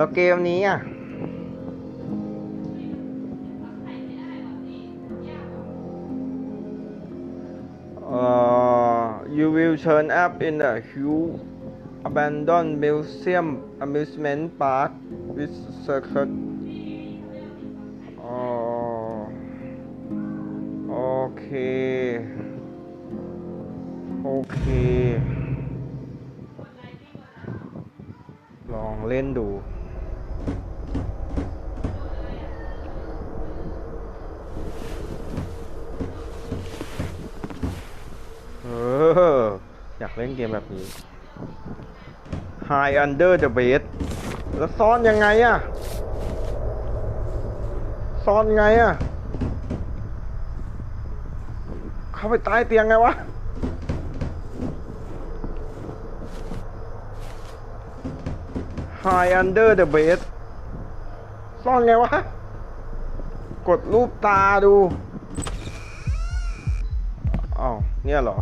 แล้วเกมนี้อะ Uh, you will turn up in a huge abandoned museum amusement park with circus. Oh, okay. Okay. ลองเล่นดู เออ อยากเล่นเกมแบบนี้ High Under the Bed แล้วซ่อนยังไงอะซ่อนไงอะเข้าไปใต้เตียงไงวะ High Under the Bed ซ่อนไงวะ กดรูปตาดูอ้าวเนี่ยเหรอ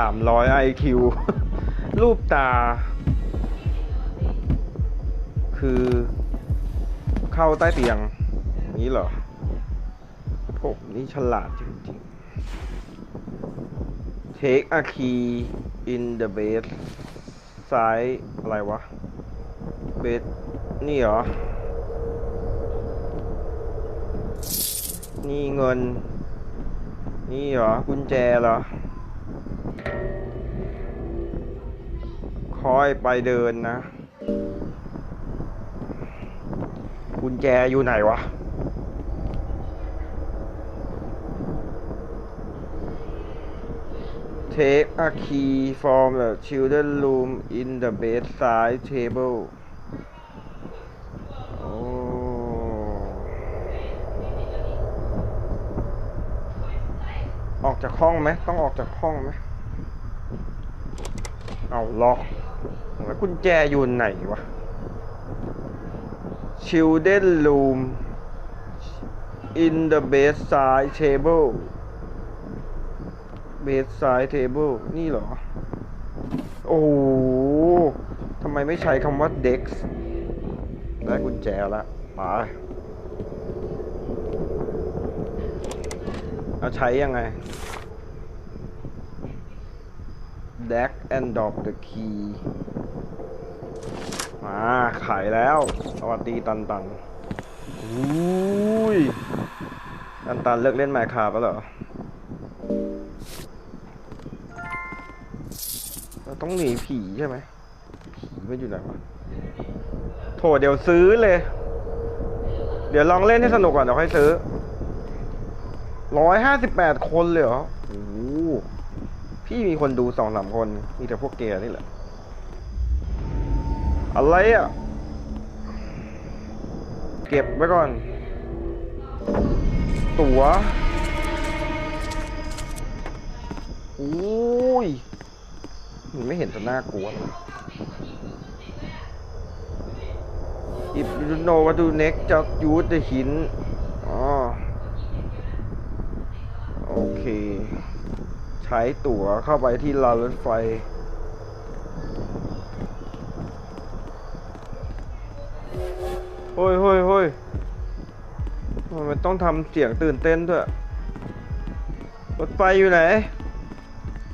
300 IQ รูปตา คือเข้าใต้เตียง นี้เหรอ ผมนี่ฉลาดจริงๆ Take a key in the base ซ้ายอะไรวะ เบสนี่เหรอ นี่เงิน นี่เหรอ กุญแจเหรอ คอยไปเดินนะกุญแจอยู่ไหนวะ Take a key from the children room in the bedside table โอ้ออกจากห้องไหมต้องออกจากห้องไหมเอาล็อก แล้วกุญแจอยู่ไหนวะ Children room in the bedside table bedside table นี่เหรอ โอ้โหทำไมไม่ใช้คำว่า dex ได้กุญแจแล้วไปเอาใช้ยังไง deck and drop the key มาขายแล้ว สวัสดีตันตันอุ้ยตันตันเลิกเล่นไมค์คาปแล้วเหรอเราต้องหนีผีใช่ไหมผีมันอยู่ไหนวะโถเดี๋ยวซื้อเลย เดี๋ยวลองเล่นให้สนุกก่อนเดี๋ยวค่อยซื้อร้อยห้าสิบแปดคนเลยเหรอโอ้โหพี่มีคนดูสองสามคน มีแต่พวกเกย์นี่แหละ อะไรอะ เก็บไว้ก่อน ตั๋วอุ้ยมันไม่เห็นจะน่ากลัวเลย If you don't know what to next just use the hint อ๋อ โอเค ใช้ตั๋วเข้าไปที่รางรถไฟ เฮ้ยเฮ้ยเฮ้ยมันต้องทำเสียงตื่นเต้นด้วยรถไฟอยู่ไหน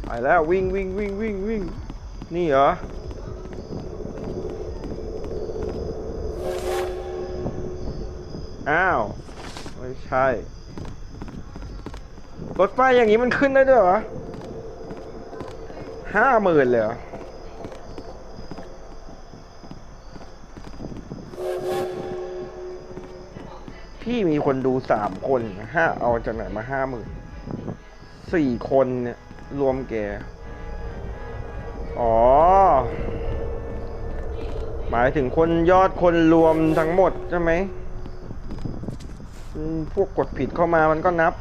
ไปแล้ววิ่งวิ่งวิ่งวิ่งวิ่งนี่เหรออ้าวไม่ใช่รถไฟอย่างนี้มันขึ้นได้ด้วยเหรอห้าหมื่นเลยเหรอ พี่มีคนดูสามคนห้าเอาจากไหนมาห้าหมื่นสี่คนเนี่ยรวมแก อ๋อ หมายถึงคนยอดคนรวมทั้งหมดใช่ไหม พวกกดผิดเข้ามามันก็นับ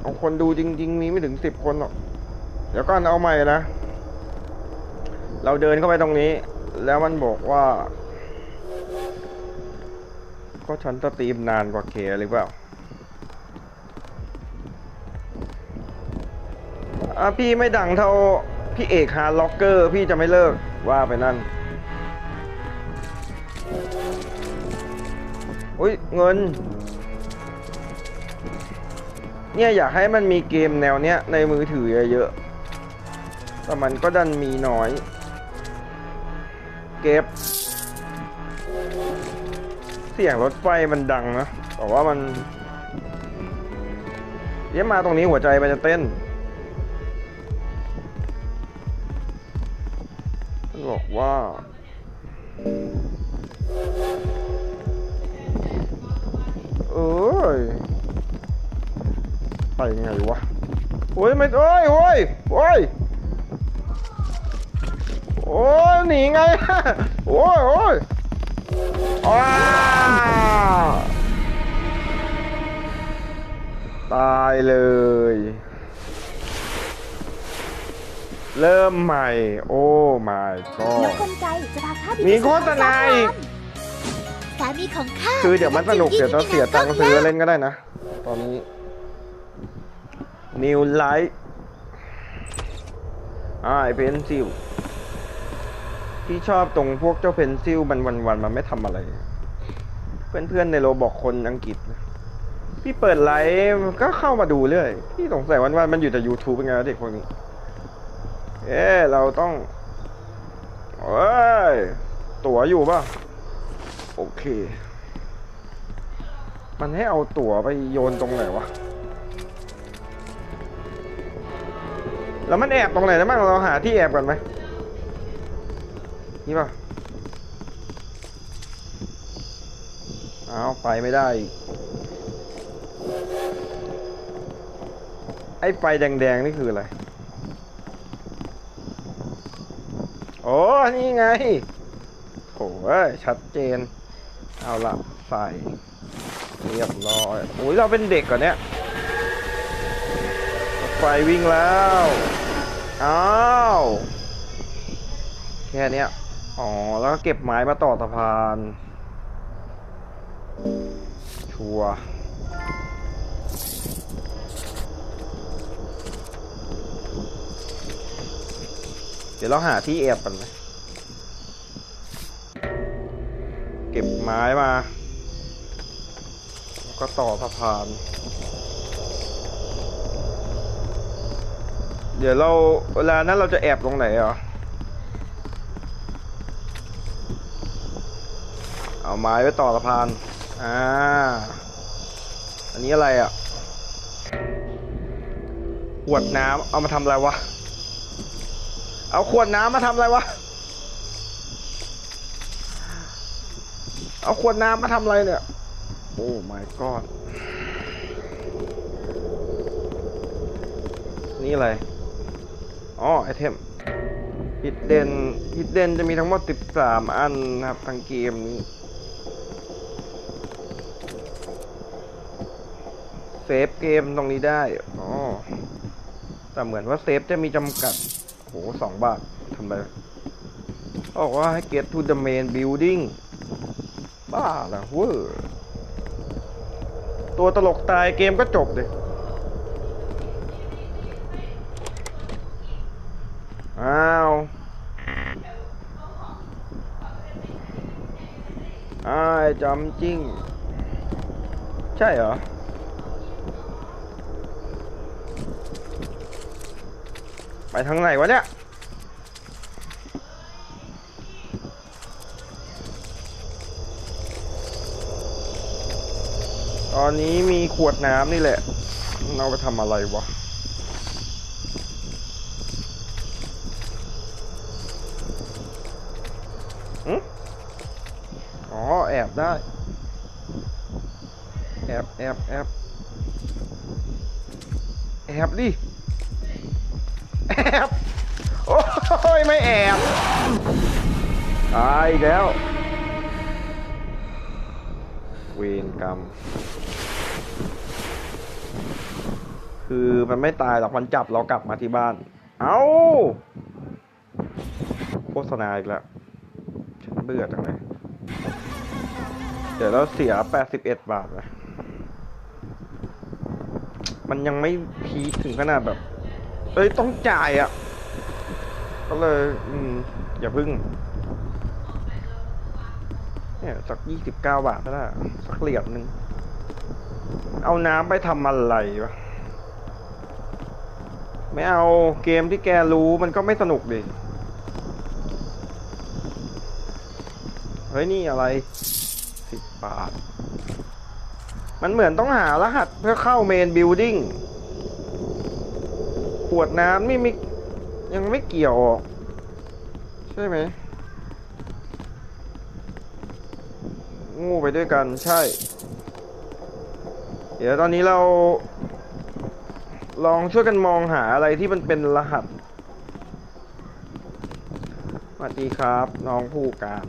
เอาคนดูจริง ๆ มีไม่ถึงสิบคนหรอก เดี๋ยวก่อนเอาใหม่นะ เราเดินเข้าไปตรงนี้ แล้วมันบอกว่า ก็ฉันจะตีมนานกว่าเคหรือเปล่าอาพี่ไม่ดังเท่าพี่เอกฮาล็อกเกอร์พี่จะไม่เลิกว่าไปนั่นอุ้ยเงิน เนี่ยอยากให้มันมีเกมแนวเนี้ยในมือถือเยอะๆแต่มันก็ดันมีน้อย เก็บ สียงรถไฟมันดังนะ แต่ว่ามันเดี๋ยมาตรงนี้หัวใจมันจะเต้นมันบอกว่าเอ้ยไปยังไงวะ โอ้ยไม่โอ้ยโอ้ยโอ้ยโอ้ยหนีไงโอ้ยโอ้ย ตายเลย เริ่มใหม่ โอ้ my นก god กลไกจะพาข้าไปมีโฆษณาอีก สามีของข้าคือเดี๋ยวมันสนุกเดี๋ยวจะเสียตังค์ซื้อเล่นก็ได้นะ ตอนนี้ New Light อ่าไอเพนซิลพี่ชอบตรงพวกเจ้าเพนซิลมันวันๆมันไม่ทำอะไร เพื่อนๆในโรบอกคนอังกฤษ พี่เปิดไลฟ์ก็เข้ามาดูเรื่อย พี่สงสัยวันๆมันอยู่แต่ YouTube เป็นไงวะเด็กพวกนี้ เอ๊ะเราต้องเอ้ย ตั๋วอยู่ป่ะ โอเค มันให้เอาตั๋วไปโยนตรงไหนวะ แล้วมันแอบตรงไหนนะบ้างเราหาที่แอบกันไหมนี่ป่ะ เอาไปไม่ได้ ไอ้ไฟแดงๆนี่คืออะไร โอ้ นี่ไงโอ้ยชัดเจน เอาละใส่ เรียบร้อยโอ้ยเราเป็นเด็กก่อนเนี้ยไฟวิ่งแล้ว อ้าว แค่นี้อ๋อ แล้วก็เก็บไม้มาต่อสะพาน ชัวเดี๋ยวเราหาที่แอบกันไหมเก็บไม้มา แล้วก็ต่อสะพาน เดี๋ยวเราเวลานั้นเราจะแอบตรงไหนอะเอาไม้ไว้ต่อสะพาน อ่า อันนี้อะไรอะขวดน้ำเอามาทำอะไรวะ เอาขวดน้ำมาทำอะไรวะ เอาขวดน้ำมาทำอะไรเนี่ย โอ้ my god นี่อะไร อ๋อ ไอเทมฮิดเดนฮิดเดนจะมีทั้งหมด 13 อันนะครับทั้งเกมนี้ เซฟเกมตรงนี้ได้อ๋อแต่เหมือนว่าเซฟจะมีจำกัดโหสองบาททำไมบอกว่าให้ get to the main building บ้าละเวอร์ตัวตลกตายเกมก็จบเลยอ้าว อ้ายจำจริง ใช่เหรอ ไป ทางไหนวะเนี่ย ตอนนี้มีขวดน้ำนี่แหละ เราไปทำอะไรวะอ๋อ แอบได้ แอบ แอบ แอบ แอบดิ บ โอ้ย ไม่แอบ ตายอีกแล้ว เวรกรรม คือมันไม่ตายหรอก มันจับเรากลับมาที่บ้าน เอา้า โฆษณาอีกแล้ว ฉันเบื่อจังเลย เดี๋ยวเราเสีย 81 บาทนะมันยังไม่พีคถึงขนาดแบบ เอ้ยต้องจ่ายอะ ก็เลยอืมอย่าพึ่ง เนี่ยสักยี่สิบเก้าบาทก็ได้สักเหรียญหนึ่งเอาน้ำไปทำอะไรวะไม่เอาเกมที่แกรู้มันก็ไม่สนุกดิเฮ้ยนี่อะไรสิบบาท มันเหมือนต้องหารหัสเพื่อเข้าเมนบิลดิ้ง ขวดน้ำนี่ไม่ยังไม่เกี่ยว ใช่ไหมงูไปด้วยกันใช่ เดี๋ยวตอนนี้เรา ลองช่วยกันมองหาอะไรที่มันเป็นรหัสสวัสดีครับ น้องผู้การ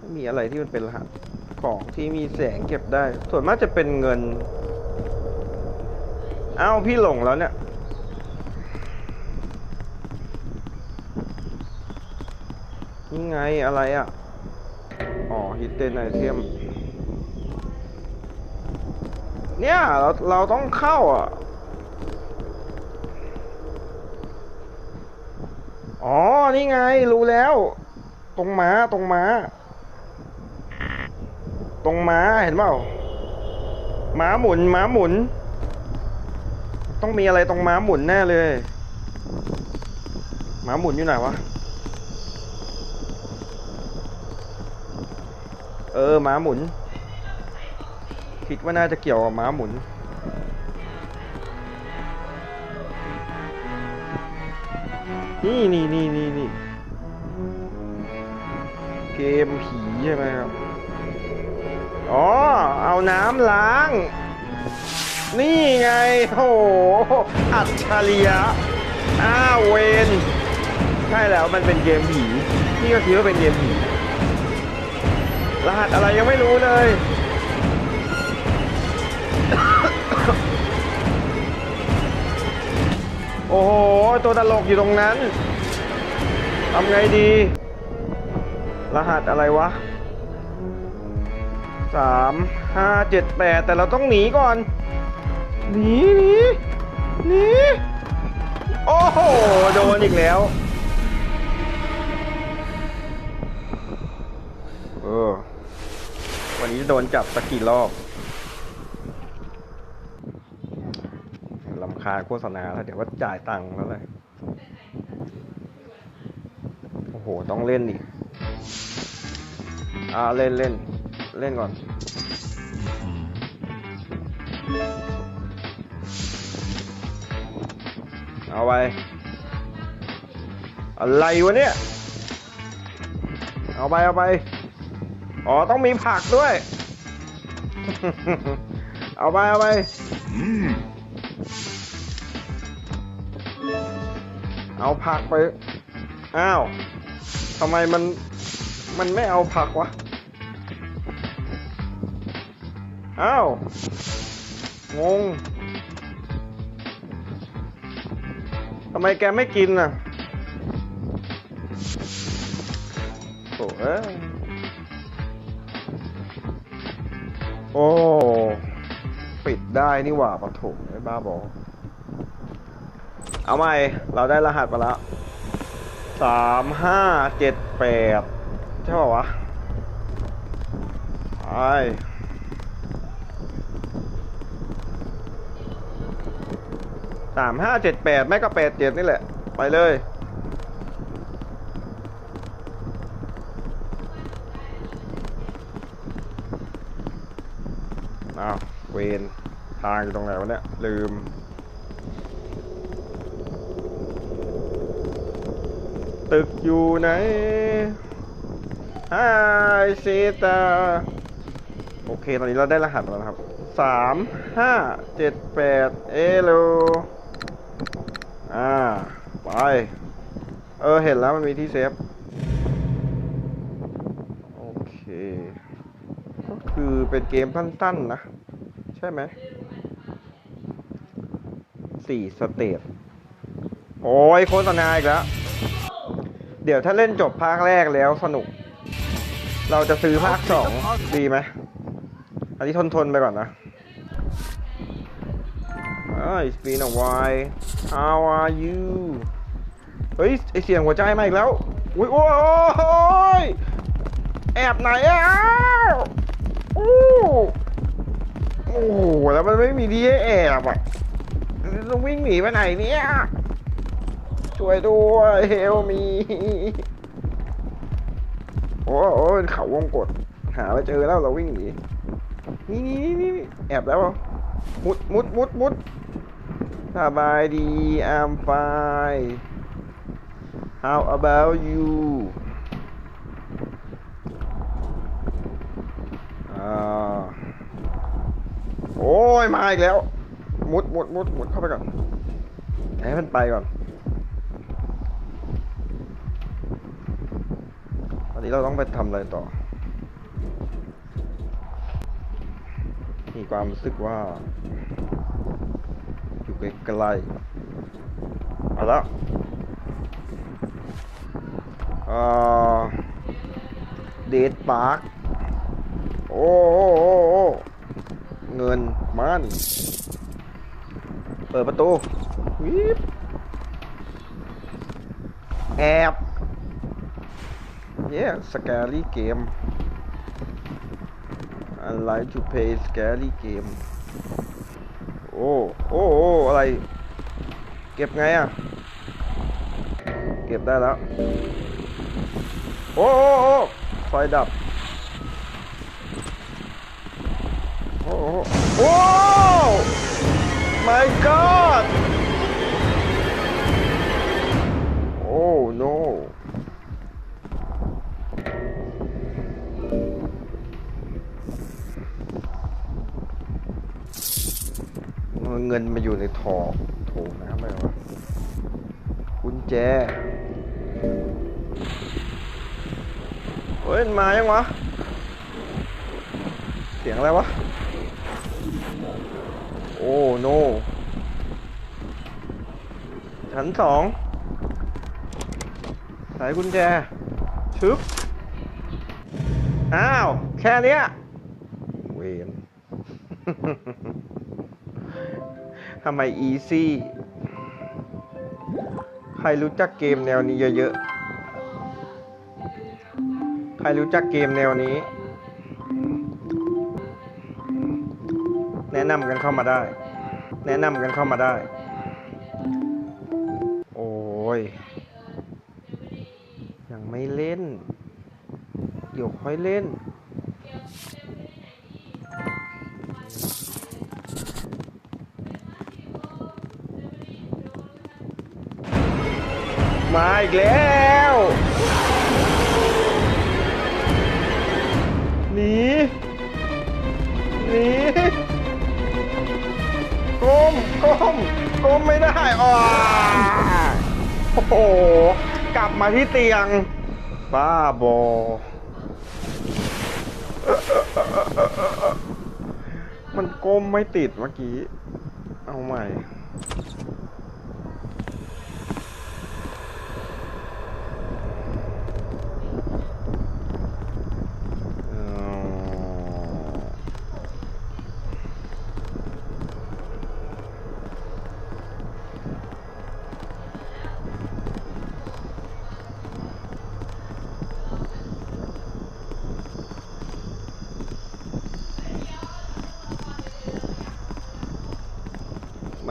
ม่มีอะไรที่มันเป็นรหัสของที่มีแสงเก็บได้ ส่วนมากจะเป็นเงิน เอ้าพี่หลงแล้วเนี่ย นี่ไงอะไรอะ อ๋อฮิตเ e นไอเทม เนี่ยเราเราต้องเข้าอะ อ๋อ นี่ไงรู้แล้ว ตรงม้าตรงม้า ตรงม้าเห็นเปล่าม้าหมุนม้าหมุน ต้องมีอะไรตรงม้าหมุนแน่เลยม้าหมุนอยู่ไหนวะ เออม้าหมุน คิดว่าน่าจะเกี่ยวกับม้าหมุน นี่นี่นี่นี่นี่เกมผีใช่ไหมครับ อ๋อ เอาน้ำล้าง นี่ไงโหอัจฉริยะอ้าเวนใช่แล้วมันเป็นเกมผีนี่ก็คิดว่าเป็นเกมผีรหัสอะไรยังไม่รู้เลย โอ้โห ตัวตลกอยู่ตรงนั้นทำไงดี รหัสอะไรวะสามห้าเจ็ดแปดแต่เราต้องหนีก่อน หนีหนีหนีโอ้โห โดนอีกแล้ว เออ วันนี้โดนจับสักกี่รอบลำคาญโฆษณาแล้วเดี๋ยวว่าจ่ายตังค์แล้วเลย โอ้โห ต้องเล่นดิอ่า เล่นเล่น เล่นก่อน เอาไป อะไรวะเนี่ย เอาไปเอาไป อ๋อต้องมีผักด้วย เอาไปเอาไป เอาผักไป อ้าวทำไมมัน มันไม่เอาผักวะ อ้าว งงำไมแกไม่กินน่ะโถ่เอ้ยโอ้ ปิดได้นี่หว่าปะโถไอ้บ้าบอ เอาใหม่ เราได้รหัสมาแล้วสามห้าเจ็ดแปดใช่ป่าวะไป สามห้าเจ็ดแปดแม่ก็แปดเจ็ดนี่แหละ ไปเลย อ้าว เวนทางอยู่ตรงไหนวะเนี่ย ลืมตึกอยู่ไหนไฮซีตาโอเค ตอนนี้เราได้รหัสแล้วนะครับ สาม ห้า เจ็ด แปด เอโล อ่า ไป เออ เห็นแล้วมันมีที่เซฟ โอเค ก็คือเป็นเกมสั้นๆนะ ใช่ไหม สี่สเตจ โอ้ยโฆษณาอีกแล้ว เดี๋ยวถ้าเล่นจบภาคแรกแล้วสนุก เราจะซื้อภาคสองดีไหม อันนี้ทนทนๆไปก่อนนะ Oh, it's been a while. How are you? เฮ้ยไอเสียงหัวใจมาอีกแล้วอุ้ยโอ้ยแอบไหนอะโอ้โอ้โหแล้วมันไม่มีที่ให้แอบอะต้องวิ่งหนีไปไหนเนี่ยช่วยด้วยเฮลมีโอ้โหเป็นเขาวงกดหาไปเจอแล้วเราวิ่งหนีนี่นี่นี่แอบแล้วมุดมุดมุดมุด สบายดี I'm fine How about you อ่าโอ้ย มาอีกแล้ว มุดมุดมุดมุดเข้าไปก่อน ให้มันไปก่อน ตอนนี้เราต้องไปทำอะไรต่อ มีความรู้สึกว่า อยู่ไกลๆเอาละอ่าเดทปาร์คโอ้โอโอโอเงินมันเปิดประตูวิบแอบ Yeah scary game I like to play scary game โอ้โอ้โอ้อะไร เก็บไงอะ เก็บได้แล้ว โอ้โอ้โอ้ไฟดับ โอ้โอ้โอ้ my god เงินมาอยู่ในถอโถน้ำไปวะกุญแจ เฮ้ยมันมายังวะ เสียงอะไรวะ โอ้โน ชั้นสองสายกุญแจ ชึบ อ้าว แค่เนี้ยเวน ทำไมอีซี่ใครรู้จักเกมแนวนี้เยอะๆ ใครรู้จักเกมแนวนี้ แนะนำกันเข้ามาได้ แนะนำกันเข้ามาได้ โอ้ย ยังไม่เล่น เดี๋ยวค่อยเล่น มาอีกแล้ว หนี หนีก้มก้มก้มไม่ได้อ่าโอ้โห กลับมาที่เตียง บ้าบอ มันก้มไม่ติดเมื่อกี้ เอาใหม่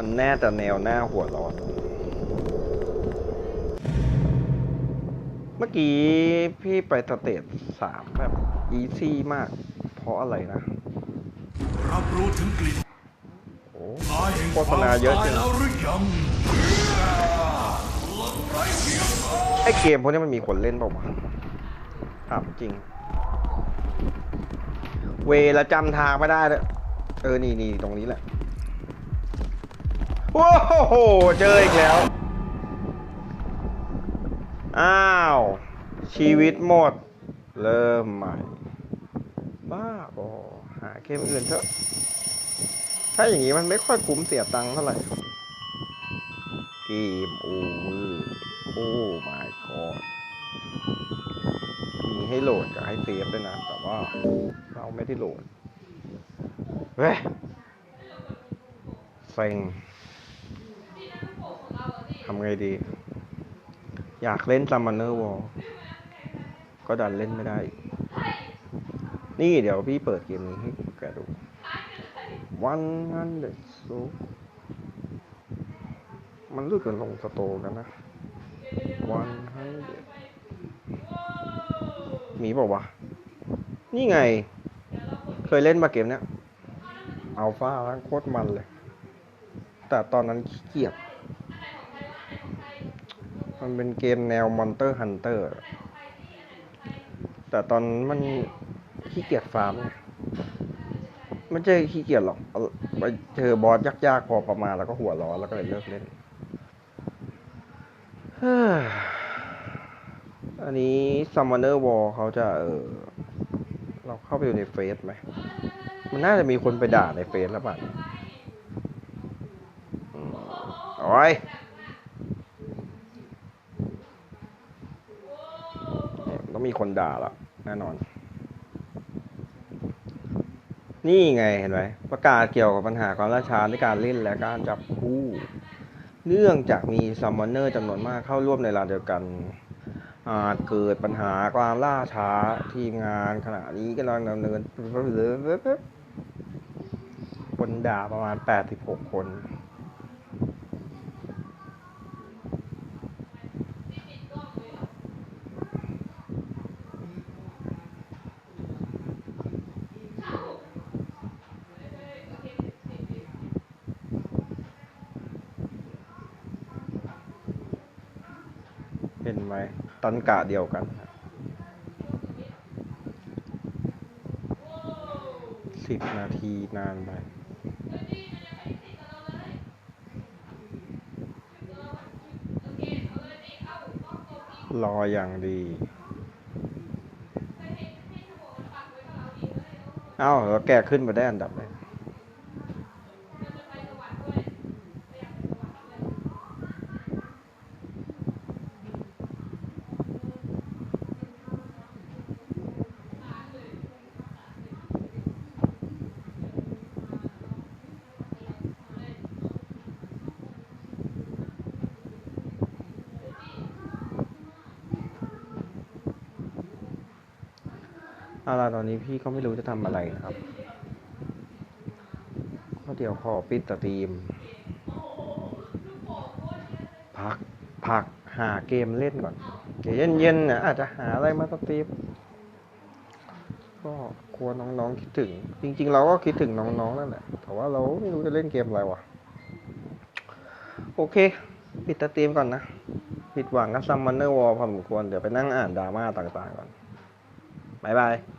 มันแน่แต่แนวหน้าหัวร้อนเมื่อกี้พี่ไปสเตจสามแบบอีซี่มาก เพราะอะไรนะ รับรู้ถึงกลิ่นโอ้ตายแห่งโฆษณาเยอะจริงแล้วหรือยังไอเกมพวกนี้มันมีคนเล่นเปล่าวะถามจริง เวลาจำทางไม่ได้เลยเออ นี่นี่ตรงนี้แหละ โอ้โห เจออีกแล้ว อ้าว ชีวิตหมด เริ่มใหม่ บ้าบอหาเกมอื่นเถอะ ถ้าอย่างนี้มันไม่ค่อยคุ้มเสียตังค์เท่าไหร่เกมโอเวอร์โอ้ my god มีให้โหลดกับให้เซฟด้วยนะ แต่ว่าเราไม่ได้โหลด เว้ยเซ็ง ทำไงดี อยากเล่น Summoner War ก็ดันเล่นไม่ได้ นี่เดี๋ยวพี่เปิดเกมนี้ให้แกดูวันนั้นเด็กซูมันรู้กันลงสโตกันนะวันให้เด็กมีบอกว่า นี่ไง เคยเล่นมาเกมเนี้ยอัลฟาแล้วโคตรมันเลย แต่ตอนนั้นขี้เกียจ มันเป็นเกมแนว Monster Hunter แต่ตอนมันขี้เกียจฟาร์มไงไม่ใช่ขี้เกียจหรอกไปเจอบอสยากๆพอประมาณแล้วก็หัวร้อนแล้วก็เลยเลิกเล่นอันนี้ Summoner War เขาจะเออเราเข้าไปดูในเฟซไหม มันน่าจะมีคนไปด่าในเฟซแล้วป่ะอืมโอ้ย เนี่ยต้องมีคนด่าละแน่นอน นี่ไงเห็นไหมประกาศเกี่ยวกับปัญหาความล่าช้าในการเล่นและการจับคู่เนื่องจากมีซัมมอนเนอร์จำนวนมากเข้าร่วมในลาเดียวกันอาจเกิดปัญหาความล่าช้าทีมงานขณะนี้กำลังดำเนินคนด่าประมาณ 86 คน เห็นไหมตันกะเดียวกัน สิบนาทีนานไปรออย่างดี เอ้าแล้วแกขึ้นมาได้อันดับเลย เอาล่ะตอนนี้พี่ก็ไม่รู้จะทำอะไรนะครับ ก็เดี๋ยวขอปิดสตรีม พักพักหาเกมเล่นก่อน เดี๋ยวเย็นๆนะอาจจะหาอะไรมาสตรีม ก็กลัวน้องๆคิดถึง จริง ๆ เราก็คิดถึงน้องๆนั่นแหละ แต่ว่าเราไม่รู้จะเล่นเกมอะไรวะ โอเค ปิดสตรีมก่อนนะผิดหวังกับซัมมอนเนอร์วอลพอสมควร เดี๋ยวไปนั่งอ่านดราม่าต่างๆก่อน บ๊ายบาย